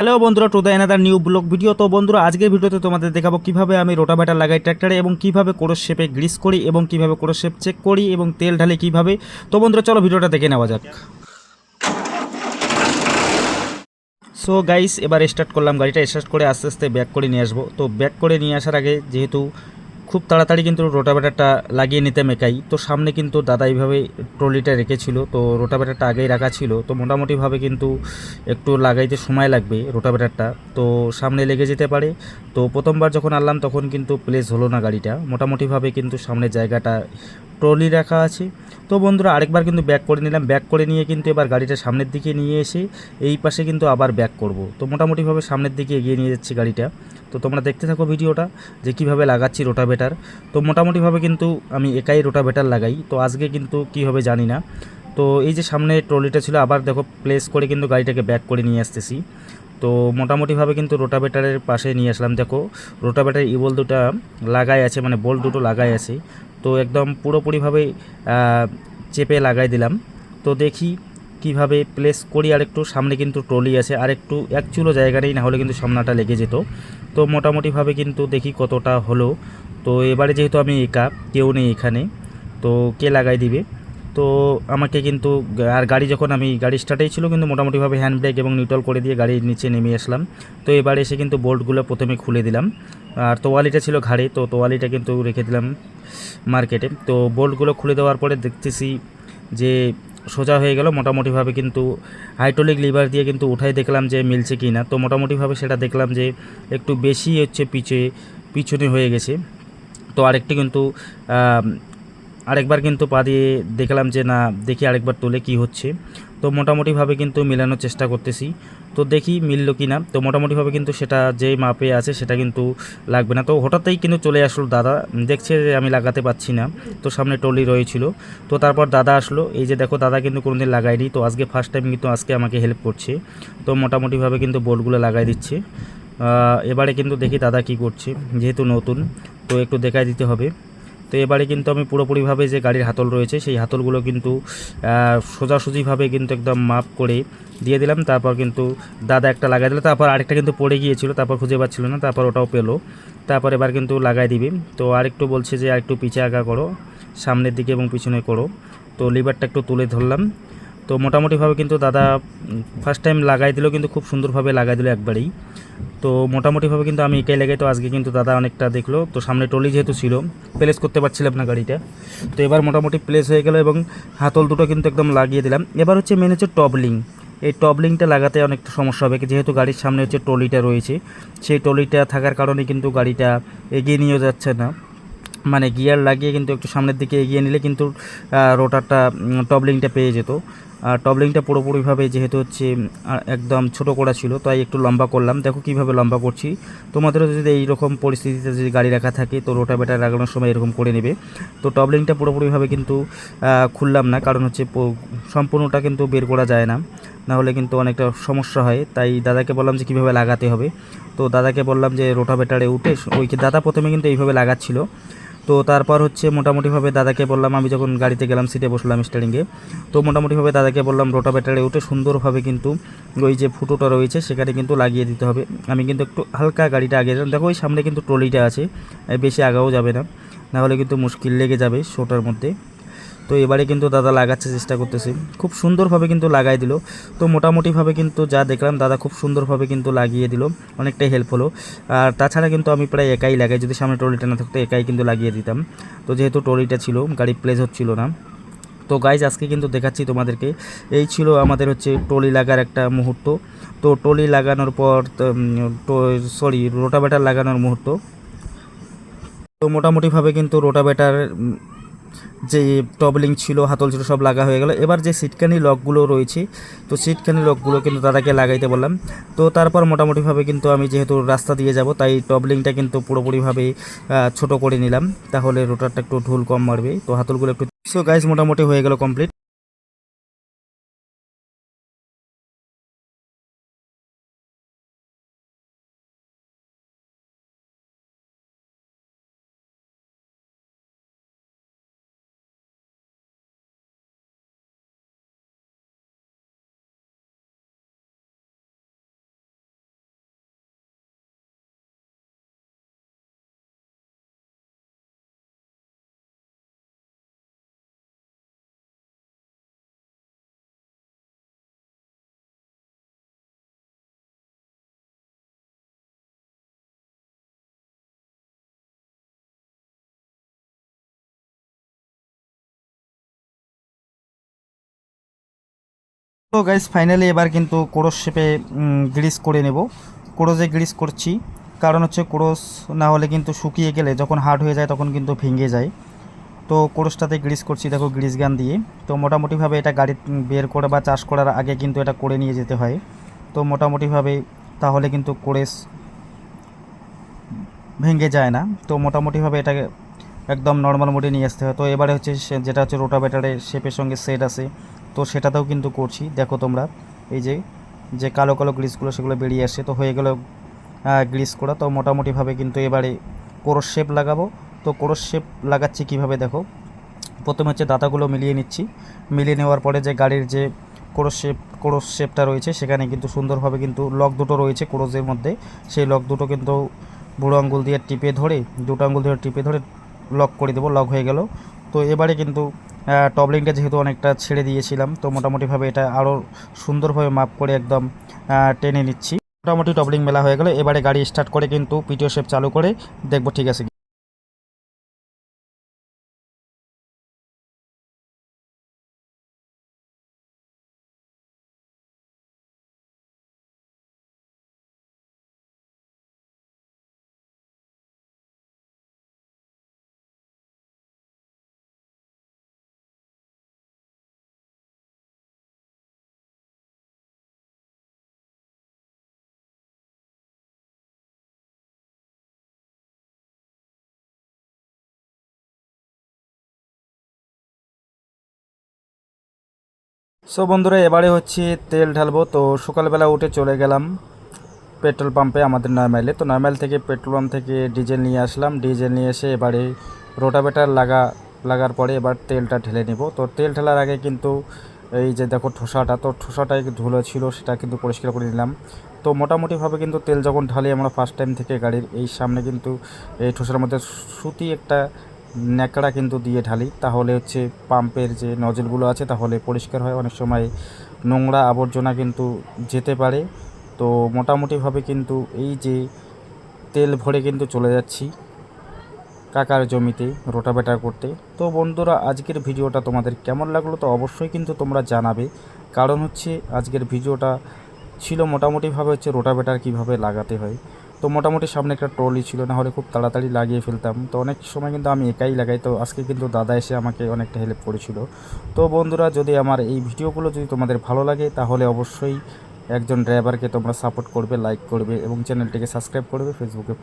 Hello বন্ধুরা to the another new vlog video তো বন্ধুরা, আজকের ভিডিওতে তোমাদের দেখাবো কীভাবে আমি রোটাভেটার লাগাই ট্র্যাক্টরে এবং কীভাবে কোরো শেপে গ্রিস করি এবং কীভাবে কোরো শেপ চেক করি এবং তেল ঢালি কীভাবে। তো বন্ধুরা, চলো ভিডিওটা দেখে নেওয়া যাক। সো গাইস এবার স্টার্ট করলাম। গাড়িটা স্টার্ট করে আস্তে আস্তে ব্যাক করে নিয়ে আসব। তো ব্যাক করে নিয়ে আসার আগে যেহেতু খুব তাড়াতাড়ি কিন্তু রোটাভেটারটা লাগিয়ে নিতাম একাই তো সামনে কিন্তু দাদা এইভাবে ট্রলিটা রেখেছিল, তো রোটাভেটারটা আগেই রাখা ছিল। তো মোটামুটিভাবে কিন্তু একটু লাগাইতে সময় লাগবে রোটাভেটারটা। তো সামনে লেগে যেতে পারে। তো প্রথমবার যখন আনলাম তখন কিন্তু প্লেস হলো না গাড়িটা। মোটামুটিভাবে কিন্তু সামনে জায়গাটা ট্রলি রাখা আছে। তো বন্ধুরা আরেকবার কিন্তু ব্যাক করে নিলাম। ব্যাক করে নিয়ে কিন্তু এবার গাড়িটা সামনের দিকে নিয়ে এসে এই পাশে কিন্তু আবার ব্যাক করব। তো মোটামুটিভাবে সামনের দিকে এগিয়ে নিয়ে যাচ্ছি গাড়িটা। তো তোমরা দেখতে থাকো ভিডিওটা যে কীভাবে লাগাচ্ছি রোটাভেটার তো মোটামুটিভাবে কিন্তু আমি একাই রোটাভেটার লাগাই। তো আজকে কিন্তু কী হবে জানি না। তো এই যে সামনে ট্রলিটা ছিল, আবার দেখো প্লেস করে কিন্তু গাড়িটাকে ব্যাক করে নিয়ে আসতেছি। তো মোটামুটিভাবে কিন্তু রোটাভেটারের পাশে নিয়ে আসলাম। দেখো, রোটাভেটার ইবল দুটা লাগাই আছে মানে বোল্ট দুটো লাগাই আছে। তো একদম পুরোপুরিভাবে চেপে লাগাই দিলাম। তো দেখি কীভাবে প্লেস করি। আর একটু সামনে কিন্তু ট্রলি আছে। আর একটু এক চুলো জায়গা নেই না হলে কিন্তু সামনাটা লেগে যেত। তো মোটামুটিভাবে কিন্তু দেখি কতটা হলো। তো এবারে যেহেতু আমি একা, কেউ নেই এখানে। তো কে লাগাই দিবে? তো আমাকে কিন্তু আর গাড়ি যখন আমি, গাড়ি স্টার্টেই ছিল কিন্তু মোটামুটিভাবে হ্যান্ড ব্রেক এবং নিউট্রাল করে দিয়ে গাড়ির নিচে নেমে আসলাম। তো এবারে এসে কিন্তু বোল্টগুলো প্রথমে খুলে দিলাম। আর তোয়ালিটা ছিল ঘাড়ে, তো তোয়ালিটা কিন্তু রেখে দিলাম মার্কেটে তো বোল্টগুলো খুলে দেওয়ার পরে দেখতেছি যে সোজা হয়ে গেল। মোটামুটিভাবে কিন্তু হাইড্রোলিক লিভার দিয়ে কিন্তু উঠাই দেখলাম যে মিলছে কি না। তো মোটামুটিভাবে সেটা দেখলাম যে একটু বেশি হচ্ছে পিছে, পিছনে হয়ে গেছে। তো আরেকটি কিন্তু আরেকবার কিন্তু পা দিয়ে দেখলাম যে, না, দেখি আরেকবার তুলে কি হচ্ছে। তো মোটামুটিভাবে কিন্তু মেলানোর চেষ্টা করতেছি। তো দেখি মিললো কি না। তো মোটামুটিভাবে কিন্তু সেটা যেই মাপে আছে, সেটা কিন্তু লাগবে না। তো হঠাৎই কিন্তু চলে আসলো দাদা। দেখছে যে আমি লাগাতে পাচ্ছি না। তো সামনে টলি রয়েছিল। তো তারপর দাদা আসলো। এই যে দেখো, দাদা কিন্তু কোনোদিন লাগায়নি। তো আজকে ফার্স্ট টাইম কিন্তু আজকে আমাকে হেল্প করছে। তো মোটামুটিভাবে কিন্তু বোর্ডগুলো লাগাই দিচ্ছে। এবারে কিন্তু দেখি দাদা কি করছে, যেহেতু নতুন। তো একটু দেখাই দিতে হবে। তো এবারে কিন্তু আমি পুরোপুরিভাবে যে গাড়ির হাতল রয়েছে, সেই হাতলগুলো কিন্তু সোজাসুজিভাবে কিন্তু একদম মাপ করে দিয়ে দিলাম। তারপর কিন্তু দাদা একটা লাগাই দিল, তারপর আরেকটা কিন্তু পড়ে গিয়েছিল, তারপর খুঁজে পাচ্ছিল না, তারপর ওটাও পেল। তারপর এবার কিন্তু লাগাই দিবি। তো আরেকটু বলছে যে, আরেকটু পিছিয়ে আগা করো, সামনের দিকে এবং পিছনে করো। তো লিভারটা একটু তুলে ধরলাম। তো মোটামুটিভাবে কিন্তু দাদা ফার্স্ট টাইম লাগাই দিল কিন্তু খুব সুন্দরভাবে লাগাই দিল একবারেই। তো মোটামুটিভাবে কিন্তু আমি একাই লাগাই, তো আজকে কিন্তু দাদা অনেকটা দেখল। তো সামনে টলি যেহেতু ছিল প্লেস করতে পারছিলাম না গাড়িটা। তো এবার মোটামুটি প্লেস হয়ে গেল এবং হাতল দুটো কিন্তু একদম লাগিয়ে দিলাম। এবার হচ্ছে মেন হচ্ছে টবলিং। এই টবলিংটা লাগাতে অনেকটা সমস্যা হবে, যেহেতু গাড়ির সামনে হচ্ছে টলিটা রয়েছে। সেই টলিটা থাকার কারণে কিন্তু গাড়িটা এগিয়ে নিয়ে যাচ্ছে না। মানে গিয়ার লাগিয়ে কিন্তু একটু সামনের দিকে এগিয়ে নিলে কিন্তু রোটারটা টবলিংটা পেয়ে যেত। আর টবলিংটা পুরোপুরিভাবে যেহেতু হচ্ছে একদম ছোট করা ছিল, তাই একটু লম্বা করলাম। দেখো কীভাবে লম্বা করছি। তোমাদেরও যদি এইরকম পরিস্থিতিতে যদি গাড়ি রাখা থাকে, তো রোটা বেটার লাগানোর সময় এরকম করে নেবে। তো টবলিংটা পুরোপুরিভাবে কিন্তু খুললাম না, কারণ হচ্ছে সম্পূর্ণটা কিন্তু বের করা যায় না। না হলে কিন্তু অনেকটা সমস্যা হয়। তাই দাদাকে বললাম যে কীভাবে লাগাতে হবে। তো দাদাকে বললাম যে রোটা রোটাভেটারে উঠে, ওই দাদা প্রথমে কিন্তু এইভাবে লাগাচ্ছিল। তো তারপর হচ্ছে মোটামুটিভাবে দাদাকে বললাম, আমি যখন গাড়িতে গেলাম সিটে বসলাম স্টারিংয়ে তো মোটামুটিভাবে দাদাকে বললাম রোটাভেটারে উঠে সুন্দরভাবে কিন্তু ওই যে ফুটোটা রয়েছে, সেখানে কিন্তু লাগিয়ে দিতে হবে আমি কিন্তু একটু হালকা গাড়িটা আগে দিলাম। দেখো ওই সামনে কিন্তু ট্রলিটা আছে বেশি আগাও যাবে না, নাহলে কিন্তু মুশকিল লেগে যাবে শোটার মধ্যে তো এবারে কিন্তু দাদা লাগাচ্ছে চেষ্টা করতেছি। খুব সুন্দরভাবে কিন্তু লাগাই দিল। তো মোটামুটিভাবে কিন্তু যা দেখলাম, দাদা খুব সুন্দরভাবে কিন্তু লাগিয়ে দিল। অনেকটাই হেল্প হলো। আর তাছাড়া কিন্তু আমি প্রায় একাই লাগাই। যদি সামনে ট্রলিটা না থাকতো, একাই কিন্তু লাগিয়ে দিতাম। তো যেহেতু ট্রলিটা ছিল, গাড়ি প্লেস হচ্ছিল না। তো গাইজ আজকে কিন্তু দেখাচ্ছি তোমাদেরকে। এই ছিল আমাদের হচ্ছে টলি লাগার একটা মুহূর্ত। তো টলি লাগানোর পর সরি রোটাভেটার লাগানোর মুহূর্ত। তো মোটামুটিভাবে কিন্তু রোটাভেটার যে টবলিং ছিল, হাতল ছিল, সব লাগা হয়ে গেল। এবার যে সিটকানি লকগুলো রয়েছে, তো সিটকানি লকগুলো কিন্তু দাদাকে লাগাইতে বললাম। তো তারপর মোটামুটিভাবে কিন্তু আমি যেহেতু রাস্তা দিয়ে যাব, তাই টবলিংটা কিন্তু পুরোপুরিভাবে ছোট করে নিলাম। তাহলে রোটারটা একটু ঢুল কম মারবে, তো হাতলগুলো একটু সো গাইজ মোটামুটি হয়ে গেল কমপ্লিট তো গাইস ফাইনালি এবার কিন্তু কোরস শেপে গ্রিস করে নেব। কোরসে গ্রিস করছি। কারণ হচ্ছে কোরস না হলে কিন্তু শুকিয়ে গেলে, যখন হার্ড হয়ে যায় তখন কিন্তু ভেঙে যায়। তো কোরসটাতে গ্রিস করছি, দেখো গ্রিস গান দিয়ে। তো মোটামুটিভাবে এটা গাড়ি বের করে বা চাষ করার আগে কিন্তু এটা করে নিয়ে যেতে হয়। তো মোটামুটিভাবে তাহলে কিন্তু কোরেস ভেঙে যায় না। তো মোটামুটিভাবে এটাকে একদম নর্মাল মোডে নিয়ে আসতে হয়। তো এবারে হচ্ছে যেটা হচ্ছে রোটাভেটারের শেপের সঙ্গে সেট আছে। তো সেটাতেও কিন্তু করছি। দেখো তোমরা, এই যে যে কালো কালো গ্রিসগুলো সেগুলো বেরিয়ে আসে তো হয়ে গেল গ্রিস করা। তো মোটামুটিভাবে কিন্তু এবারে কোরস শেপ লাগাবো। তো কোরস শেপ লাগাচ্ছি কীভাবে দেখো, প্রথমে হচ্ছে দাতাগুলো মিলিয়ে নিচ্ছি। মিলিয়ে নেওয়ার পরে যে গাড়ির যে কোরস শেপ, কোরস শেপটা রয়েছে, সেখানে কিন্তু সুন্দরভাবে কিন্তু লক দুটো রয়েছে কোরসের মধ্যে। সেই লক দুটো কিন্তু বুড়ো আঙ্গুল দিয়ে টিপে ধরে, দুটো আঙ্গুল দিয়ে টিপে ধরে লক করে দেবো, লক হয়ে গেল। তো এবারে কিন্তু টবলিংটা যেহেতু অনেকটা ছেড়ে দিয়েছিলাম, তো মোটামুটিভাবে এটা আরও সুন্দরভাবে মাপ করে একদম টেনে নিচ্ছি। মোটামুটি টবলিং মেলা হয়ে গেল, এবারে গাড়ি স্টার্ট করে কিন্তু পিটিও শেপ চালু করে দেখব ঠিক আছে সো বন্ধুরা, এবারে হচ্ছে তেল ঢালবো। তো সকালবেলা উঠে চলে গেলাম পেট্রোল পাম্পে আমাদের নয় মাইলে তো নয় মাইল থেকে পেট্রোল পাম্প থেকে ডিজেল নিয়ে আসলাম। ডিজেল নিয়ে এসে এবারে রোটাভেটার লাগা, লাগার পরে এবার তেলটা ঢেলে নেব। তো তেল ঢালার আগে কিন্তু এই যে দেখো ঠোসাটা, তো ঠোসাটা একটু ধুলো ছিল, সেটা কিন্তু পরিষ্কার করে নিলাম। তো মোটামুটিভাবে কিন্তু তেল যখন ঢালি আমরা ফার্স্ট টাইম থেকে গাড়ির, এই সামনে কিন্তু এই ঠোসার মধ্যে সুতি একটা ন্যাকড়া কিন্তু দিয়ে ঢালি। তাহলে হচ্ছে পাম্পের যে নজলগুলো আছে, তাহলে পরিষ্কার হয়। অনেক সময় নোংরা আবর্জনা কিন্তু যেতে পারে। তো মোটামুটিভাবে কিন্তু এই যে তেল ভরে কিন্তু চলে যাচ্ছি কাকার জমিতে রোটাভেটার করতে। তো বন্ধুরা, আজকের ভিডিওটা তোমাদের কেমন লাগল তো অবশ্যই কিন্তু তোমরা জানাবে। কারণ হচ্ছে আজকের ভিডিওটা ছিল মোটামুটিভাবে হচ্ছে রোটাভেটার কীভাবে লাগাতে হয়। তো মোটামুটি সামনে একটা ট্রলি ছিল, না হলে খুব তাড়াতাড়ি লাগিয়ে ফেলতাম। তো অনেক সময় কিন্তু আমি একাই লাগাই, তো আজকে কিন্তু দাদা এসে আমাকে অনেকটা হেল্প করেছিল। তো বন্ধুরা, যদি আমার এই ভিডিওগুলো যদি তোমাদের ভালো লাগে, তাহলে অবশ্যই একজন ড্রাইভারকে তোমরা সাপোর্ট করবে লাইক করবে এবং চ্যানেলটিকে সাবস্ক্রাইব করবে ফেসবুকে